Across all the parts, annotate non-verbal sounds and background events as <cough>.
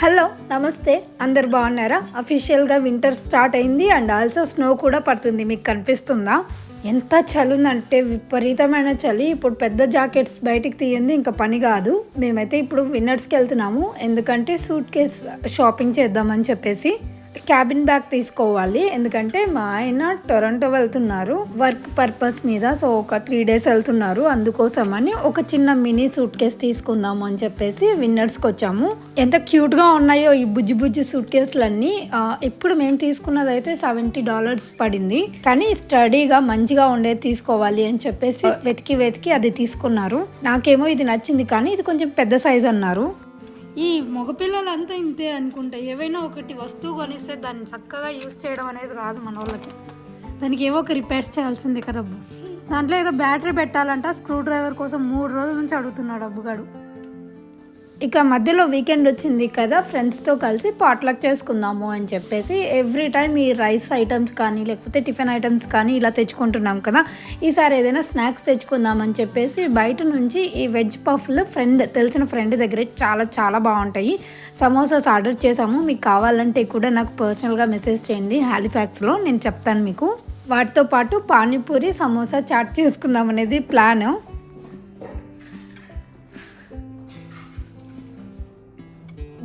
Hello నమస్తే. అందరు బాగున్నారా? అఫీషియల్గా వింటర్ స్టార్ట్ అయింది అండ్ ఆల్సో స్నో కూడా పడుతుంది. మీకు కనిపిస్తుందా? ఎంత చలి ఉందంటే విపరీతమైన చలి. ఇప్పుడు పెద్ద జాకెట్స్ బయటికి తీయంది ఇంకా పని కాదు. మేమైతే ఇప్పుడు విన్నర్స్కి వెళ్తున్నాము. ఎందుకంటే సూట్ కేస్ షాపింగ్ చేద్దామని చెప్పేసి. క్యాబిన్ బ్యాగ్ తీసుకోవాలి. ఎందుకంటే మా ఆయన టొరంటో వెళ్తున్నారు. వర్క్ పర్పస్ మీద సో ఒక త్రీ డేస్ వెళ్తున్నారు. అందుకోసమని ఒక చిన్న మినీ సూట్ కేస్ తీసుకుందాము అని చెప్పేసి విన్నర్స్కి వచ్చాము. ఎంత క్యూట్గా ఉన్నాయో ఈ బుజ్జి బుజ్జి సూట్ కేసులన్నీ ఇప్పుడు మేము తీసుకున్నది అయితే సెవెంటీ డాలర్స్ పడింది. కానీ స్టడీగా మంచిగా ఉండేది తీసుకోవాలి అని చెప్పేసి వెతికి వెతికి అది తీసుకున్నారు. నాకేమో ఇది నచ్చింది కానీ ఇది కొంచెం పెద్ద సైజ్ అన్నారు. ఈ మగపిల్లలంతా ఇంతే అనుకుంటా ఏవైనా ఒకటి వస్తువు కొనిస్తే దాన్ని చక్కగా యూజ్ చేయడం అనేది రాదు మన వాళ్ళకి దానికి ఏవో ఒక రిపేర్స్ చేయాల్సిందే కదా అబ్బు. దాంట్లో ఏదో బ్యాటరీ పెట్టాలంట స్క్రూ డ్రైవర్ కోసం మూడు రోజుల నుంచి అడుగుతున్నాడు అబ్బుగాడు. ఇక మధ్యలో వీకెండ్ వచ్చింది కదా ఫ్రెండ్స్తో కలిసి పాట్లక్ చేసుకుందాము అని చెప్పేసి ఎవ్రీ టైం ఈ రైస్ ఐటమ్స్ కానీ లేకపోతే టిఫిన్ ఐటమ్స్ కానీ ఇలా తెచ్చుకుంటున్నాం కదా ఈసారి ఏదైనా స్నాక్స్ తెచ్చుకుందాం అని చెప్పేసి బయట నుంచి ఈ వెజ్ పఫ్లు ఫ్రెండ్ తెలిసిన ఫ్రెండ్ దగ్గర చాలా చాలా బాగుంటాయి. సమోసాస్ ఆర్డర్ చేసాము మీకు కావాలంటే కూడా నాకు పర్సనల్గా మెసేజ్ చేయండి హాలిఫాక్స్లో నేను చెప్తాను మీకు. వాటితో పాటు పానీపూరి సమోసా చాట్ చేసుకుందాం అనేది ప్లాన్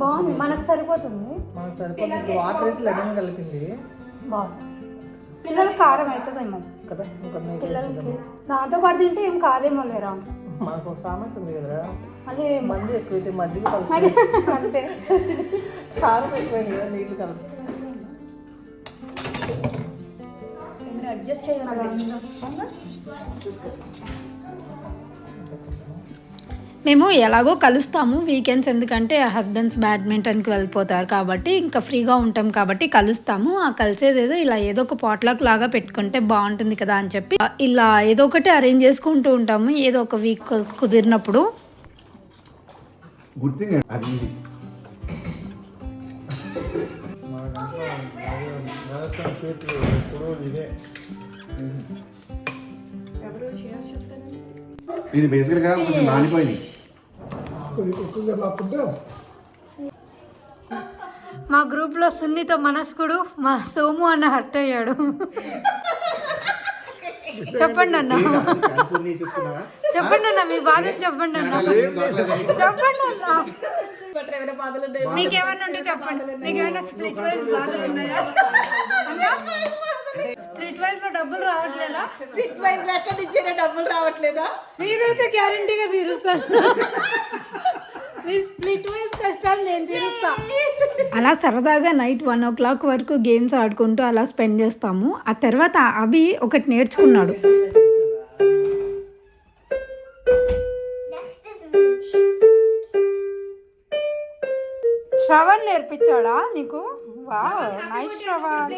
బాగుంది. మనకు సరిపోతుంది. మనకు సరిపోతుంది. వాటర్ వేసి లెమన్ కలిపింది. బాగుంది. పిల్లలకి కారం అవుతుందేమో కదా పిల్లలకి దాంతో పాటు తింటే ఏం కాదేమో లేరా? మనకు ఒక సామెత ఉంది కదా అదే. మంది ఎక్కువైతే మజ్జిగ కలుస్తుంది. అంతే. కారం ఎక్కువైంది కదా నీళ్ళు కలుపు. అడ్జస్ట్ చేయాలి మేము ఎలాగో కలుస్తాము వీకెండ్స్ ఎందుకంటే హస్బెండ్స్ బ్యాడ్మింటన్కి వెళ్ళిపోతారు కాబట్టి ఇంకా ఫ్రీగా ఉంటాం కాబట్టి కలుస్తాము. ఆ కలిసేది ఏదో ఇలా ఏదో ఒక పాట్లాక్ లాగా పెట్టుకుంటే బాగుంటుంది కదా అని చెప్పి ఇలా ఏదో ఒకటి అరేంజ్ చేసుకుంటూ ఉంటాము. ఏదో ఒక వీక్ కుదిరినప్పుడు. గుడ్ థింగ్ అది ఈజీ ఇది బేసికల్గా కొంచెం నానిపోయింది మా గ్రూప్లో సున్నిత మనస్కుడు మా సోము అన్న హర్ట్ అయ్యాడు. చెప్పండి అన్న? చెప్పండి అన్న మీ బాధను చెప్పండి అన్న. చెప్పండి అన్న. మీకేమన్నా ఉంటే చెప్పండి. మీకేమైనా స్ప్లిట్ వైజ్ బాధలు ఉన్నాయా? స్ప్లిట్ వైజ్లో డబ్బులు రావట్లేదా? ఎక్కడి నుంచి డబ్బులు రావట్లేదా? మీరైతే గ్యారంటీగా తీరుస్తాను అలా సరదాగా నైట్ వన్ ఓ క్లాక్ వరకు గేమ్స్ ఆడుకుంటూ అలా స్పెండ్ చేస్తాము. ఆ తర్వాత అభి ఒకటి నేర్చుకున్నాడు. శ్రవణ్ నేర్పించాడా నీకు? వా నైస్ శ్రవణ్.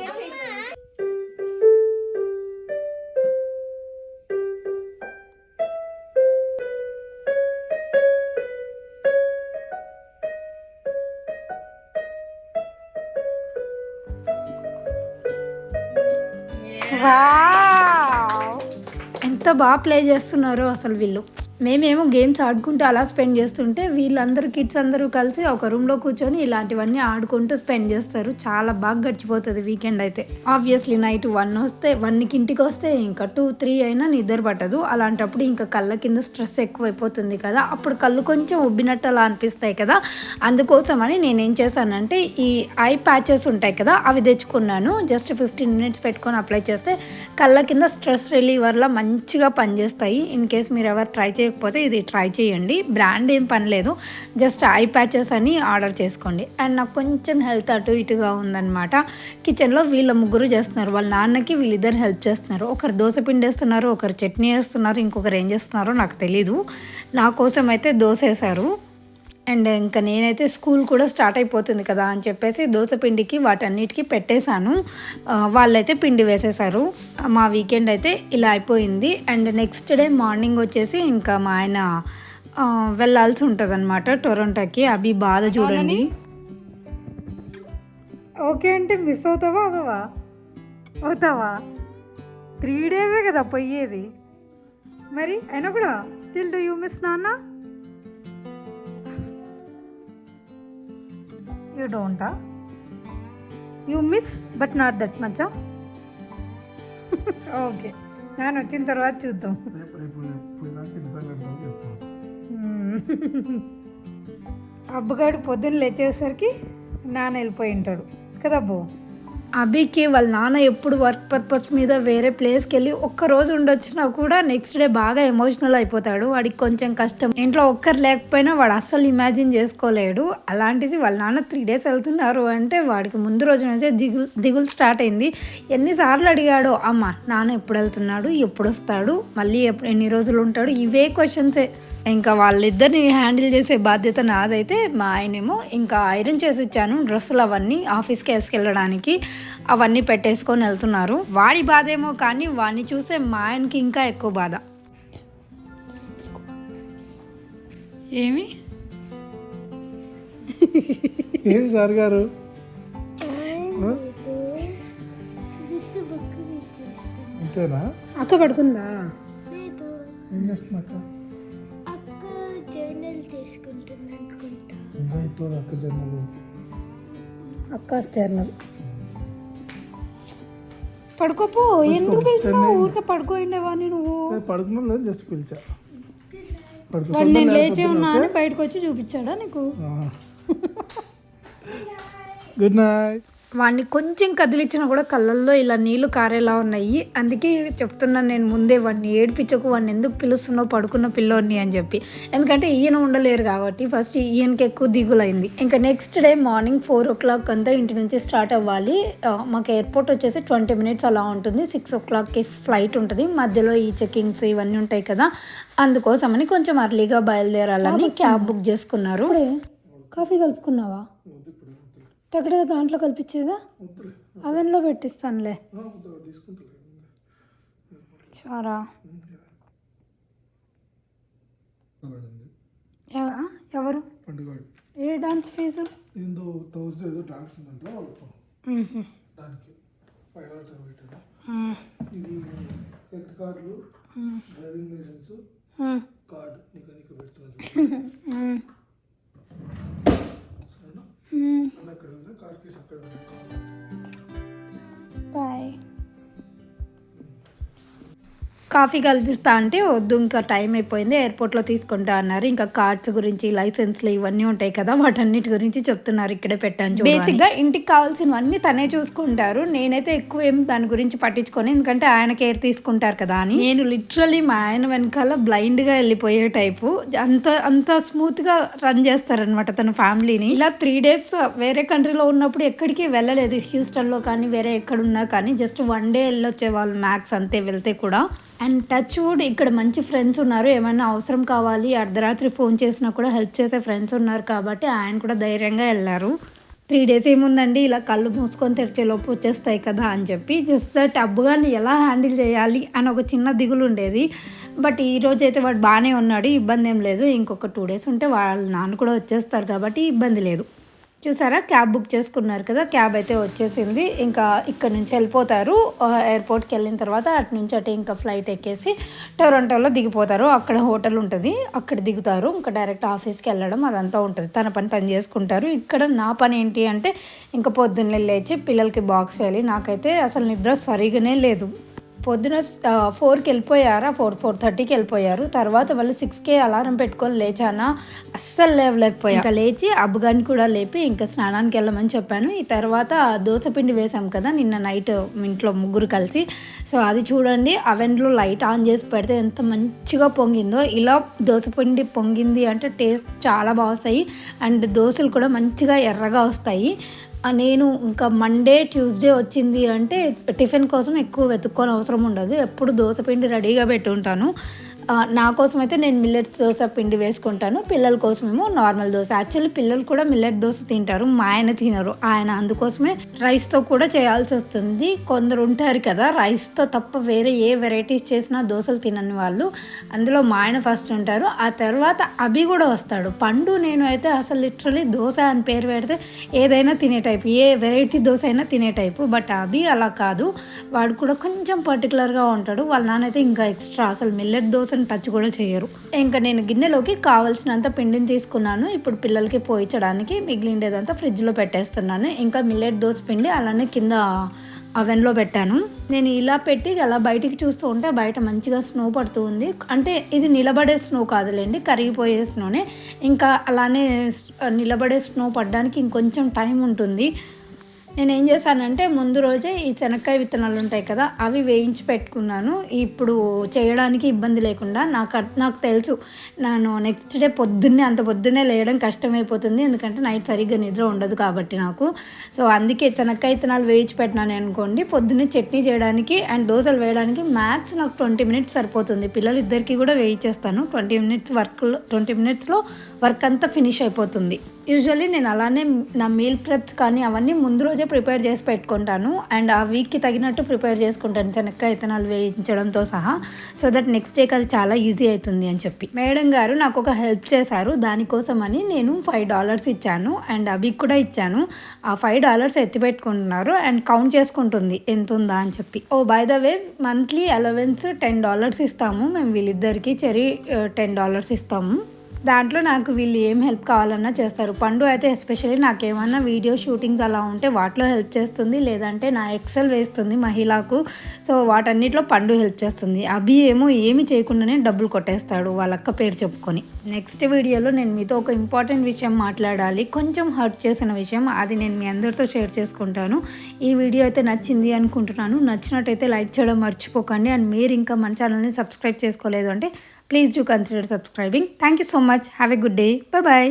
ఎంత బాగా ప్లే చేస్తున్నారో అసలు వీళ్ళు. మేమేమో గేమ్స్ ఆడుకుంటూ అలా స్పెండ్ చేస్తుంటే వీళ్ళందరూ కిడ్స్ అందరూ కలిసి ఒక రూమ్లో కూర్చొని ఇలాంటివన్నీ ఆడుకుంటూ స్పెండ్ చేస్తారు. చాలా బాగా గడిచిపోతుంది వీకెండ్ అయితే. ఆబ్వియస్లీ నైట్ వన్ వస్తే వన్కి ఇంటికి వస్తే ఇంకా టూ త్రీ అయినా నిద్ర పట్టదు. అలాంటప్పుడు ఇంకా కళ్ళ కింద స్ట్రెస్ ఎక్కువైపోతుంది కదా. అప్పుడు కళ్ళు కొంచెం ఉబ్బినట్టు అలా అనిపిస్తాయి కదా. అందుకోసమని నేనేం చేశానంటే ఈ ఐ ప్యాచెస్ ఉంటాయి కదా అవి తెచ్చుకున్నాను. జస్ట్ ఫిఫ్టీన్ మినిట్స్ పెట్టుకొని అప్లై చేస్తే కళ్ళ కింద స్ట్రెస్ రిలీవర్లా మంచిగా పనిచేస్తాయి. ఇన్ కేస్ మీరు ఎవరు ట్రై చేయకపోతే ఇది ట్రై చేయండి. బ్రాండ్ ఏం పని లేదు. జస్ట్ ఐ ప్యాచెస్ అని ఆర్డర్ చేసుకోండి. అండ్ నాకు కొంచెం హెల్త్ అటు ఇటుగా ఉందన్నమాట. కిచెన్లో వీళ్ళ ముగ్గురు చేస్తున్నారు. వాళ్ళ నాన్నకి వీళ్ళిద్దరు హెల్ప్ చేస్తున్నారు. ఒకరు దోశ పిండి వేస్తున్నారు ఒకరు చట్నీ వేస్తున్నారు ఇంకొకరు ఏం చేస్తున్నారో నాకు తెలీదు. నా కోసం అయితే దోశ వేశారు. అండ్ ఇంకా నేనైతే స్కూల్ కూడా స్టార్ట్ అయిపోతుంది కదా అని చెప్పేసి దోశ పిండికి వాటన్నిటికీ పెట్టేశాను. వాళ్ళైతే పిండి వేసేసారు మా వీకెండ్ అయితే ఇలా అయిపోయింది. అండ్ నెక్స్ట్ డే మార్నింగ్ వచ్చేసి ఇంకా మా ఆయన వెళ్ళాల్సి ఉంటుంది అనమాట టొరంటోకి. అవి బాధ చూడండి. ఓకే అంటే మిస్ అవుతావా అవవా? అవుతావా? త్రీ డేసే కదా పోయేది. మరి అయినా కూడా స్టిల్ డూ యూ మిస్ నాన్న? You don't you miss but not that much okay నాన్న వచ్చిన తర్వాత చూద్దాం. <laughs> అబ్బగాడు పొద్దున్న లేచేసరికి నాన్న వెళ్ళిపోయి ఉంటాడు. కదా అబ్బు? అభికి వాళ్ళ నాన్న ఎప్పుడు వర్క్ పర్పస్ మీద వేరే ప్లేస్కి వెళ్ళి ఒక్క రోజు ఉండొచ్చినా కూడా నెక్స్ట్ డే బాగా ఎమోషనల్ అయిపోతాడు. వాడికి కొంచెం కష్టం. ఇంట్లో ఒక్కరు లేకపోయినా వాడు అస్సలు ఇమాజిన్ చేసుకోలేడు. అలాంటిది వాళ్ళ నాన్న త్రీ డేస్ వెళ్తున్నారు అంటే వాడికి ముందు రోజు నుంచే దిగులు దిగులు స్టార్ట్ అయింది. ఎన్నిసార్లు అడిగాడో అమ్మ నాన్న ఎప్పుడు వెళ్తున్నాడు? ఎప్పుడు వస్తాడు? మళ్ళీ ఎప్పుడు ఎన్ని రోజులు ఉంటాడు? ఇవే క్వశ్చన్సే ఇంకా వాళ్ళిద్దరిని హ్యాండిల్ చేసే బాధ్యత నాదైతే మా ఆయనేమో. ఇంకా ఐరన్ చేసి ఇచ్చాను డ్రెస్సులు అవన్నీ ఆఫీస్కి వేసుకెళ్ళడానికి. అవన్నీ పెట్టేసుకొని వెళ్తున్నారు. వాడి బాధ ఏమో కానీ వాడిని చూస్తే మా ఆయనకి ఇంకా ఎక్కువ బాధ. ఏమి? ఏం సార్ గారు? అంతేనా అక్క పడుకుందా? లేదు. ఏం అక్క అక్క? ఇప్పుడు అక్క జర్నల్ పడుకోపో ఎందుకు పిలిచినావు? ఊరికే పడుకోండేవాని నువ్వు? పడుకున్నా లేదు జస్ట్ పిలిచా. వాడు నేను లేచే ఉన్నా అని బయటకు వచ్చి చూపించాడా నీకు? Good night. వాడిని కొంచెం కదిలించినా కూడా కళ్ళల్లో ఇలా నీళ్ళు కారేలా ఉన్నాయి. అందుకే చెప్తున్నాను నేను ముందే వాడిని ఏడిపించకు వాడిని ఎందుకు పిలుస్తున్నావు పడుకున్న పిల్లోడిని అని చెప్పి. ఎందుకంటే ఈయన ఉండలేరు కాబట్టి ఫస్ట్ ఈయనకి ఎక్కువ దిగులైంది. ఇంకా next day morning four o'clock అంతా ఇంటి నుంచి స్టార్ట్ అవ్వాలి. మాకు ఎయిర్పోర్ట్ వచ్చేసి ట్వంటీ మినిట్స్ అలా ఉంటుంది. సిక్స్ ఓ క్లాక్కి ఫ్లైట్ ఉంటుంది. మధ్యలో ఈ చెకింగ్స్ ఇవన్నీ ఉంటాయి కదా అందుకోసమని కొంచెం అర్లీగా బయలుదేరాలని క్యాబ్ బుక్ చేసుకున్నారు. కాఫీ కలుపుకున్నావా? ఎక్కడ దాంట్లో కల్పించేదా? అవెన్లో పెట్టిస్తానులే. చారా? ఎవ- ఎవరు? పండుగ ఏ డాన్స్ ఫీజు? ఏందో థౌసండ్ ఏదో డాన్స్ ఉందంట వాళ్ళతో. దానికి ఫైవ్ అవర్స్ పెట్టారు. ఇది హెల్త్ కార్డులు డ్రైవింగ్ లైసెన్స్ కార్డు నీకు నీకు పెడుతున్నాను <laughs> సరేనా అన్న అక్కడ ఉంది కార్ కేసు కాఫీ కల్పిస్తా అంటే వద్దు ఇంకా టైం అయిపోయింది ఎయిర్పోర్ట్లో తీసుకుంటా అన్నారు. ఇంకా కార్డ్స్ గురించి లైసెన్స్లు ఇవన్నీ ఉంటాయి కదా వాటన్నిటి గురించి చెప్తున్నారు ఇక్కడే పెట్టాను బేసిక్గా ఇంటికి కావాల్సినవన్నీ తనే చూసుకుంటారు. నేనైతే ఎక్కువ ఏం దాని గురించి పట్టించుకొని ఎందుకంటే ఆయన కేర్ తీసుకుంటారు కదా అని. నేను లిటరలీ మా ఆయన వెనకాల బ్లైండ్గా వెళ్ళిపోయే టైపు అంత అంత స్మూత్గా రన్ చేస్తారనమాట తన ఫ్యామిలీని. ఇలా త్రీ డేస్ వేరే కంట్రీలో ఉన్నప్పుడు ఎక్కడికి వెళ్ళలేదు. హ్యూస్టన్లో కానీ వేరే ఎక్కడున్నా కానీ జస్ట్ వన్ డే వెళ్ళొచ్చే వాళ్ళు మ్యాక్స్ అంతే వెళ్తే కూడా. అండ్ టచ్ వుడ్ ఇక్కడ మంచి ఫ్రెండ్స్ ఉన్నారు. ఏమైనా అవసరం కావాలి అర్ధరాత్రి ఫోన్ చేసినా కూడా హెల్ప్ చేసే ఫ్రెండ్స్ ఉన్నారు కాబట్టి ఆయన కూడా ధైర్యంగా వెళ్ళారు. త్రీ డేస్ ఏముందండి ఇలా కళ్ళు మూసుకొని తెరిచే లోపు వచ్చేస్తాయి కదా అని చెప్పి జస్ట్ దట్ అబ్బుగాని ఎలా హ్యాండిల్ చేయాలి అని ఒక చిన్న దిగులు ఉండేది. బట్ ఈ రోజు అయితే వాడు బాగానే ఉన్నాడు ఇబ్బంది ఏం లేదు. ఇంకొక టూ డేస్ ఉంటే వాళ్ళ నాన్న కూడా వచ్చేస్తారు కాబట్టి ఇబ్బంది లేదు. చూసారా? క్యాబ్ బుక్ చేసుకున్నారు కదా? క్యాబ్ అయితే వచ్చేసింది. ఇంకా ఇక్కడ నుంచి వెళ్ళిపోతారు. ఎయిర్పోర్ట్కి వెళ్ళిన తర్వాత అటు నుంచి అటు ఇంకా ఫ్లైట్ ఎక్కేసి టొరంటోలో దిగిపోతారు. అక్కడ హోటల్ ఉంటుంది. అక్కడ దిగుతారు. ఇంకా డైరెక్ట్ ఆఫీస్కి వెళ్ళడం అదంతా ఉంటుంది. తన పని తను చేసుకుంటారు. ఇక్కడ నా పని ఏంటి అంటే ఇంకా పొద్దున్నే లేచి పిల్లలకి బాక్స్ చేయాలి నాకైతే అసలు నిద్ర సరిగానే లేదు. పొద్దున ఫోర్కి వెళ్ళిపోయారా? ఫోర్ ఫోర్ థర్టీకి వెళ్ళిపోయారు. తర్వాత మళ్ళీ సిక్స్కే అలారం పెట్టుకొని లేచానా? అస్సలు లేవలేకపోయా. ఇంకా లేచి అబ్బుగాని కూడా లేపి ఇంకా స్నానానికి వెళ్ళమని చెప్పాను. ఈ తర్వాత దోశ పిండి వేసాం కదా నిన్న నైట్ ఇంట్లో ముగ్గురు కలిసి. సో అది చూడండి అవెన్లో లైట్ ఆన్ చేసి పెడితే ఎంత మంచిగా పొంగిందో. ఇలా దోశ పిండి పొంగింది అంటే టేస్ట్ చాలా బాగా వస్తాయి. అండ్ దోశలు కూడా మంచిగా ఎర్రగా వస్తాయి. నేను ఇంకా మండే ట్యూస్డే వచ్చింది అంటే టిఫిన్ కోసం ఎక్కువ వెతుక్కోని అవసరం ఉండదు. ఎప్పుడు దోశ పిండి రెడీగా పెట్టి ఉంటాను. నా కోసం అయితే నేను మిల్లెట్ దోశ పిండి వేసుకుంటాను. పిల్లల కోసమేమో నార్మల్ దోశ. యాక్చువల్లీ పిల్లలు కూడా మిల్లెట్ దోశ తింటారు. మా ఆయన తినరు. ఆయన అందుకోసమే రైస్తో కూడా చేయాల్సి వస్తుంది. కొందరు ఉంటారు కదా రైస్తో తప్ప వేరే ఏ వెరైటీస్ చేసినా దోశలు తినని వాళ్ళు. అందులో మా ఆయన ఫస్ట్ ఉంటారు. ఆ తర్వాత అభి కూడా వస్తాడు. పండు నేను అయితే అసలు లిటరలీ దోశ అని పేరు పెడితే ఏదైనా తినే టైపు ఏ వెరైటీ దోశ అయినా తినే టైపు బట్ అభి అలా కాదు. వాడు కూడా కొంచెం పర్టికులర్గా ఉంటాడు. వాళ్ళ నాన్న అయితే ఇంకా ఎక్స్ట్రా అసలు మిల్లెట్ దోశ పర్సెంట్ టచ్ కూడా చేయరు. ఇంకా నేను గిన్నెలోకి కావాల్సినంత పిండిని తీసుకున్నాను. ఇప్పుడు పిల్లలకి పోయించడానికి మిగిలిండేదంతా ఫ్రిడ్జ్లో పెట్టేస్తున్నాను. ఇంకా మిల్లెట్ దోశ పిండి అలానే కింద అవెన్లో పెట్టాను. నేను ఇలా పెట్టి అలా బయటికి చూస్తూ ఉంటే బయట మంచిగా స్నో పడుతూ ఉంది. అంటే ఇది నిలబడే స్నో కాదులేండి కరిగిపోయే స్నోనే. ఇంకా అలానే నిలబడే స్నో పడడానికి ఇంకొంచెం టైం ఉంటుంది. నేను ఏం చేశానంటే ముందు రోజే ఈ శనక్కాయ విత్తనాలు ఉంటాయి కదా అవి వేయించి పెట్టుకున్నాను. ఇప్పుడు చేయడానికి ఇబ్బంది లేకుండా నాకు నాకు తెలుసు నేను నెక్స్ట్ డే పొద్దున్నే అంత పొద్దున్నే లేయడం కష్టమైపోతుంది. ఎందుకంటే నైట్ సరిగ్గా నిద్ర ఉండదు కాబట్టి నాకు. సో అందుకే శనక్కాయ విత్తనాలు వేయించి పెట్టినాను అనుకోండి పొద్దున్నే చట్నీ చేయడానికి అండ్ దోశలు వేయడానికి మ్యాథ్స్ నాకు ట్వంటీ మినిట్స్ సరిపోతుంది. పిల్లలు ఇద్దరికి కూడా వేయించేస్తాను. ట్వంటీ మినిట్స్ వర్క్ ట్వంటీ మినిట్స్లో వర్క్ అంతా ఫినిష్ అయిపోతుంది. యూజువల్లీ నేను అలానే నా మీల్ ప్రెప్స్ కానీ అవన్నీ ముందు రోజే ప్రిపేర్ చేసి పెట్టుకుంటాను. అండ్ ఆ వీక్కి తగినట్టు ప్రిపేర్ చేసుకుంటాను. శనక్కాయ విత్తనాలు వేయించడంతో సహా. సో దట్ నెక్స్ట్ డేకి అది చాలా ఈజీ అవుతుంది అని చెప్పి. మేడం గారు నాకు ఒక హెల్ప్ చేశారు. దానికోసమని నేను ఫైవ్ డాలర్స్ ఇచ్చాను. అండ్ అవి కూడా ఇచ్చాను. ఆ ఫైవ్ డాలర్స్ ఎత్తి పెట్టుకుంటున్నారు. అండ్ కౌంట్ చేసుకుంటుంది. ఎంత ఉందా అని చెప్పి. ఓ by the way monthly allowance ten dollars ఇస్తాము. మేము వీళ్ళిద్దరికి చెరీ టెన్ డాలర్స్ ఇస్తాము. దాంట్లో నాకు వీళ్ళు ఏం హెల్ప్ కావాలన్నా చేస్తారు. పండు అయితే ఎస్పెషల్లీ నాకేమన్నా వీడియో షూటింగ్స్ అలా ఉంటే వాటిలో హెల్ప్ చేస్తుంది. లేదంటే నా ఎక్సెల్ వేస్తుంది మహిళకు. సో వాటన్నిటిలో పండు హెల్ప్ చేస్తుంది. అభి ఏమో ఏమి చేయకుండానే డబ్బులు కొట్టేస్తాడు వాళ్ళక్క పేరు చెప్పుకొని. నెక్స్ట్ వీడియోలో నేను మీతో ఒక ఇంపార్టెంట్ విషయం మాట్లాడాలి. కొంచెం హర్ట్ చేసిన విషయం అది నేను మీ అందరితో షేర్ చేసుకుంటాను. ఈ వీడియో అయితే నచ్చింది అనుకుంటున్నాను. నచ్చినట్టయితే లైక్ చేయడం మర్చిపోకండి. అండ్ మీరు ఇంకా మన ఛానల్ని సబ్స్క్రైబ్ చేసుకోలేదు అంటే Please do consider subscribing. Thank you so much. Have a good day. Bye bye.